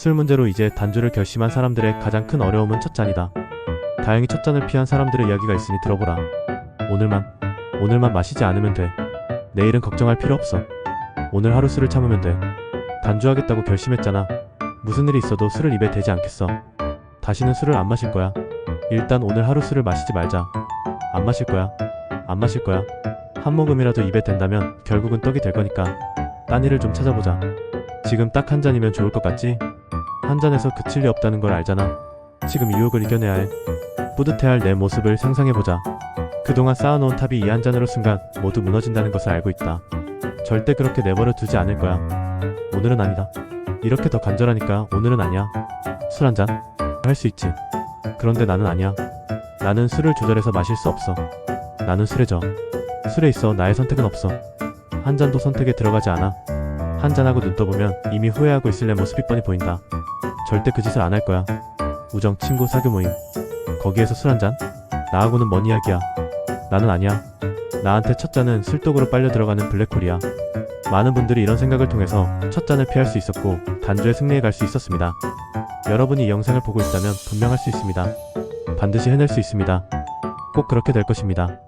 술 문제로 이제 단주를 결심한 사람들의 가장 큰 어려움은 첫 잔이다. 다행히 첫 잔을 피한 사람들의 이야기가 있으니 들어보라. 오늘만, 오늘만 마시지 않으면 돼. 내일은 걱정할 필요 없어. 오늘 하루 술을 참으면 돼. 단주하겠다고 결심했잖아. 무슨 일이 있어도 술을 입에 대지 않겠어. 다시는 술을 안 마실 거야. 일단 오늘 하루 술을 마시지 말자. 안 마실 거야. 안 마실 거야. 한 모금이라도 입에 댄다면 결국은 떡이 될 거니까 딴 일을 좀 찾아보자. 지금 딱 한 잔이면 좋을 것 같지? 한 잔에서 그칠 리 없다는 걸 알잖아. 지금 유혹을 이겨내야 해. 뿌듯해할 내 모습을 상상해보자. 그동안 쌓아놓은 탑이 이 한 잔으로 순간 모두 무너진다는 것을 알고 있다. 절대 그렇게 내버려 두지 않을 거야. 오늘은 아니다. 이렇게 더 간절하니까 오늘은 아니야. 술 한 잔? 할 수 있지. 그런데 나는 아니야. 나는 술을 조절해서 마실 수 없어. 나는 술에 져. 술에 있어 나의 선택은 없어. 한 잔도 선택에 들어가지 않아. 한 잔하고 눈 떠보면 이미 후회하고 있을 내 모습이 뻔히 보인다. 절대 그 짓을 안 할 거야. 우정, 친구, 사교 모임. 거기에서 술 한 잔? 나하고는 먼 이야기야. 나는 아니야. 나한테 첫 잔은 술독으로 빨려 들어가는 블랙홀이야. 많은 분들이 이런 생각을 통해서 첫 잔을 피할 수 있었고 단주에 승리해 갈 수 있었습니다. 여러분이 이 영상을 보고 있다면 분명 할 수 있습니다. 반드시 해낼 수 있습니다. 꼭 그렇게 될 것입니다.